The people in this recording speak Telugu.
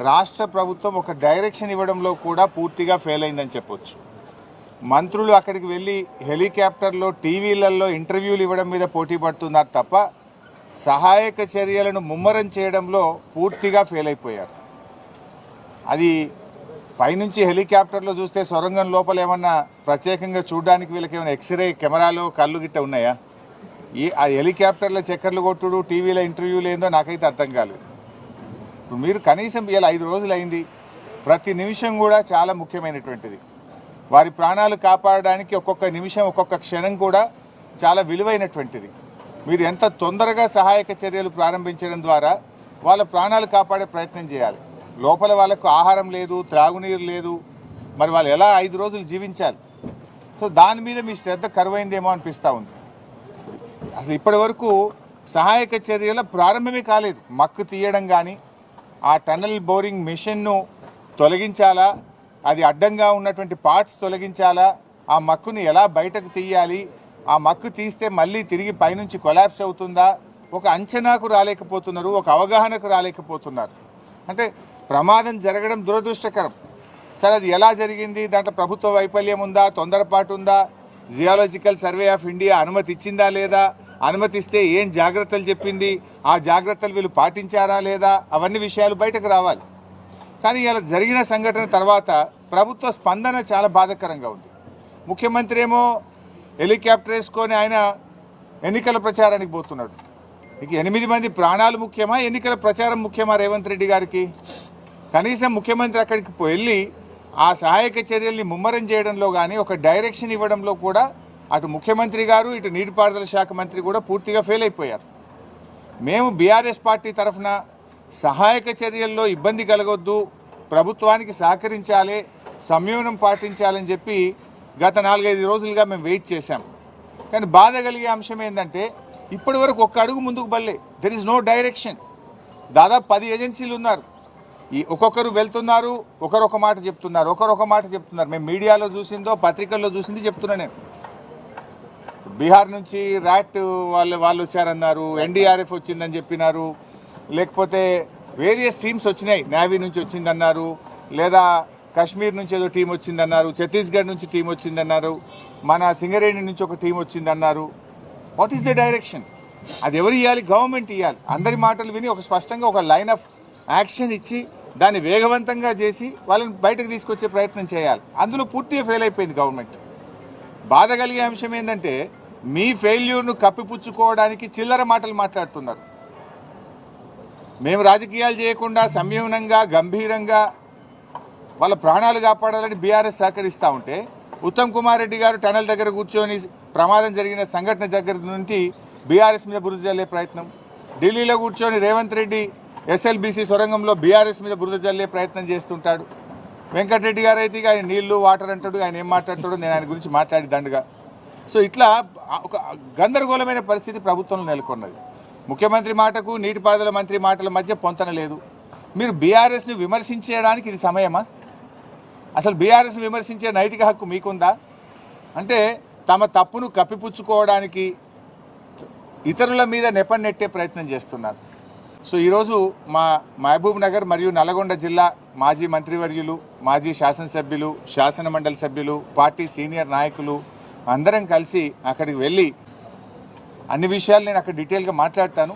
రాష్ట్ర ప్రభుత్వం ఒక డైరెక్షన్ ఇవ్వడంలో కూడా పూర్తిగా ఫెయిల్ అయిందని చెప్పొచ్చు. మంత్రులు అక్కడికి వెళ్ళి హెలికాప్టర్లో టీవీలలో ఇంటర్వ్యూలు ఇవ్వడం మీద పోటీ పడుతున్నారు తప్ప సహాయక చర్యలను ముమ్మరం చేయడంలో పూర్తిగా ఫెయిల్ అయిపోయారు. అది పైనుంచి హెలికాప్టర్లో చూస్తే సొరంగం లోపల ఏమన్నా ప్రత్యేకంగా చూడడానికి వీళ్ళకి ఏమైనా ఎక్స్రే కెమెరాలు కళ్ళు గిట్ట ఉన్నాయా? ఈ ఆ హెలికాప్టర్లో చక్కర్లు కొట్టుడు టీవీలో ఇంటర్వ్యూలు ఏందో నాకైతే అర్థం కాలేదు. మీరు కనీసం ఇలా ఐదు రోజులు అయింది ప్రతి నిమిషం కూడా చాలా ముఖ్యమైనటువంటిది. వారి ప్రాణాలు కాపాడడానికి ఒక్కొక్క నిమిషం ఒక్కొక్క క్షణం కూడా చాలా విలువైనటువంటిది. మీరు ఎంత తొందరగా సహాయక చర్యలు ప్రారంభించడం ద్వారా వాళ్ళ ప్రాణాలు కాపాడే ప్రయత్నం చేయాలి. లోపల వాళ్ళకు ఆహారం లేదు త్రాగునీరు లేదు. మరి వాళ్ళు ఎలా ఐదు రోజులు జీవించాలి? సో దాని మీద మీ శ్రద్ధ కరువైందేమో అనిపిస్తూ ఉంది. అసలు ఇప్పటి వరకు సహాయక చర్యల ప్రారంభమే కాలేదు. మక్కు తీయడం కానీ ఆ టన్నల్ బోరింగ్ మిషన్ను తొలగించాలా? అది అడ్డంగా ఉన్నటువంటి పార్ట్స్ తొలగించాలా? ఆ మక్కుని ఎలా బయటకు తీయాలి? ఆ మక్కు తీస్తే మళ్ళీ తిరిగి పైనుంచి కొలాప్స్ అవుతుందా? ఒక అంచనాకు రాలేకపోతున్నారు ఒక అవగాహనకు రాలేకపోతున్నారు. అంటే ప్రమాదం జరగడం దురదృష్టకరం. సరే అది ఎలా జరిగింది? దాంట్లో ప్రభుత్వ వైఫల్యం ఉందా? తొందరపాటు ఉందా? జియాలజికల్ సర్వే ఆఫ్ ఇండియా అనుమతి ఇచ్చిందా లేదా? అనుమతిస్తే ఏం జాగ్రత్తలు చెప్పింది? ఆ జాగ్రత్తలు వీళ్ళు పాటించారా లేదా? అవన్నీ విషయాలు బయటకు రావాలి. కానీ ఇలా జరిగిన సంఘటన తర్వాత ప్రభుత్వ స్పందన చాలా బాధాకరంగా ఉంది. ముఖ్యమంత్రి ఏమో హెలికాప్టర్ వేసుకొని ఆయన ఎన్నికల ప్రచారానికి పోతున్నాడు. ఇక ఎనిమిది మంది ప్రాణాలు ముఖ్యమా? ఎన్నికల ప్రచారం ముఖ్యమా రేవంత్ రెడ్డి గారికి? కనీసం ముఖ్యమంత్రి అక్కడికి వెళ్ళి ఆ సహాయక చర్యల్ని ముమ్మరం చేయడంలో కానీ ఒక డైరెక్షన్ ఇవ్వడంలో కూడా అటు ముఖ్యమంత్రి గారు ఇటు నీటిపారుదల శాఖ మంత్రి కూడా పూర్తిగా ఫెయిల్ అయిపోయారు. మేము బీఆర్ఎస్ పార్టీ తరఫున సహాయక చర్యల్లో ఇబ్బంది కలగొద్దు ప్రభుత్వానికి సహకరించాలి సంయమనం పాటించాలని చెప్పి గత నాలుగైదు రోజులుగా మేము వెయిట్ చేశాం. కానీ బాధ కలిగే అంశం ఏంటంటే ఇప్పటి వరకు ఒక్క అడుగు ముందుకు బల్లే దెర్ ఇస్ నో డైరెక్షన్ దాదాపు పది ఏజెన్సీలు ఉన్నారు. ఈ ఒక్కొక్కరు వెళ్తున్నారు ఒకరొక మాట చెప్తున్నారు ఒకరొక మాట చెప్తున్నారు. మేము మీడియాలో చూసిందో పత్రికల్లో చూసింది చెప్తున్నా నేను. బీహార్ నుంచి ర్యాట్ వాళ్ళు వాళ్ళు వచ్చారన్నారు ఎన్డీఆర్ఎఫ్ వచ్చిందని చెప్పినారు. లేకపోతే వేరియస్ టీమ్స్ వచ్చినాయి నేవీ నుంచి వచ్చిందన్నారు లేదా కాశ్మీర్ నుంచి ఏదో టీం వచ్చిందన్నారు ఛత్తీస్గఢ్ నుంచి టీం వచ్చిందన్నారు మన సింగరేణి నుంచి ఒక టీం వచ్చిందన్నారు. వాట్ ఈస్ ద డైరెక్షన్ అది ఎవరు ఇవ్వాలి గవర్నమెంట్ ఇవ్వాలి అందరి మాటలు విని ఒక స్పష్టంగా ఒక లైన్ ఆఫ్ యాక్షన్ ఇచ్చి దాన్ని వేగవంతంగా చేసి వాళ్ళని బయటకు తీసుకొచ్చే ప్రయత్నం చేయాలి. అందులో పూర్తిగా ఫెయిల్ అయిపోయింది గవర్నమెంట్ బాధ కలిగే అంశం ఏంటంటే మీ ఫెయిల్యూర్ను కప్పిపుచ్చుకోవడానికి చిల్లర మాటలు మాట్లాడుతున్నారు. మేము రాజకీయాలు చేయకుండా సంయమనంగా గంభీరంగా వాళ్ళ ప్రాణాలు కాపాడాలని బీఆర్ఎస్ సహకరిస్తూ ఉంటే ఉత్తమ్ కుమార్ రెడ్డి గారు టనల్ దగ్గర కూర్చొని ప్రమాదం జరిగిన సంఘటన దగ్గర నుంచి బీఆర్ఎస్ మీద బురద జల్లే ప్రయత్నం. ఢిల్లీలో కూర్చొని రేవంత్ రెడ్డి ఎస్ఎల్బీసీ సొరంగంలో బీఆర్ఎస్ మీద బురద జల్లే ప్రయత్నం చేస్తుంటాడు. వెంకటరెడ్డి గారు అయితే ఇక ఆయన నీళ్ళు వాటర్ అంటాడు ఆయన ఏం మాట్లాడతాడు నేను ఆయన గురించి మాట్లాడి దండగా. సో ఇట్లా ఒక గందరగోళమైన పరిస్థితి ప్రభుత్వంలో నెలకొన్నది. ముఖ్యమంత్రి మాటకు నీటిపారుదల మంత్రి మాటల మధ్య పొంతన లేదు. మీరు బీఆర్ఎస్ని విమర్శించడానికి ఇది సమయమా? అసలు బీఆర్ఎస్ని విమర్శించే నైతిక హక్కు మీకుందా? అంటే తమ తప్పును కప్పిపుచ్చుకోవడానికి ఇతరుల మీద నెపం నెట్టే ప్రయత్నం చేస్తున్నారు. సో ఈరోజు మా మహబూబ్ నగర్ మరియు నల్గొండ జిల్లా మాజీ మంత్రివర్యులు మాజీ శాసనసభ్యులు శాసనమండలి సభ్యులు పార్టీ సీనియర్ నాయకులు అందరం కలిసి అక్కడికి వెళ్ళి అన్ని విషయాలు నేను అక్కడ డీటెయిల్గా మాట్లాడతాను.